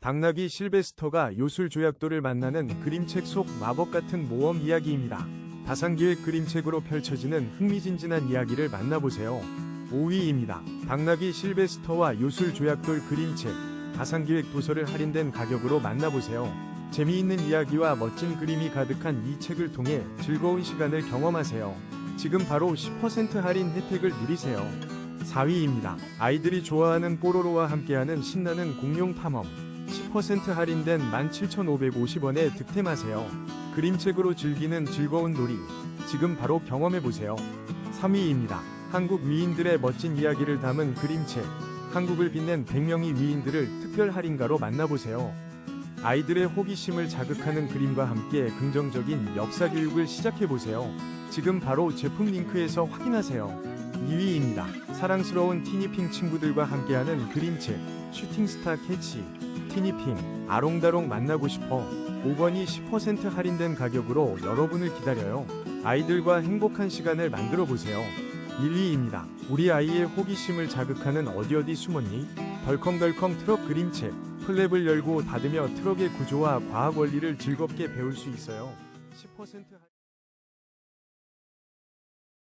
당나귀 실베스터가 요술 조약도를 만나는 그림책 속 마법 같은 모험 이야기입니다. 다산기획 그림책으로 펼쳐지는 흥미진진한 이야기를 만나보세요. 5위입니다. 당나귀 실베스터와 요술 조약돌 그림책 다산기획 도서를 할인된 가격으로 만나보세요. 재미있는 이야기와 멋진 그림이 가득한 이 책을 통해 즐거운 시간을 경험하세요. 지금 바로 10% 할인 혜택을 누리세요. 4위입니다. 아이들이 좋아하는 뽀로로와 함께하는 신나는 공룡 탐험. 10% 할인된 17,550원에 득템하세요. 그림책으로 즐기는 즐거운 놀이. 지금 바로 경험해보세요. 3위입니다. 한국 위인들의 멋진 이야기를 담은 그림책. 한국을 빛낸 100명의 위인들을 특별 할인가로 만나보세요. 아이들의 호기심을 자극하는 그림과 함께 긍정적인 역사 교육을 시작해보세요. 지금 바로 제품 링크에서 확인하세요. 2위입니다. 사랑스러운 티니핑 친구들과 함께하는 그림책 슈팅스타 캐치 티니핑 아롱다롱 만나고 싶어 5권이 10% 할인된 가격으로 여러분을 기다려요. 아이들과 행복한 시간을 만들어 보세요. 1위입니다. 우리 아이의 호기심을 자극하는 어디 어디 숨었니? 덜컹덜컹 트럭 그림책 플랩을 열고 닫으며 트럭의 구조와 과학 원리를 즐겁게 배울 수 있어요. 10% 할-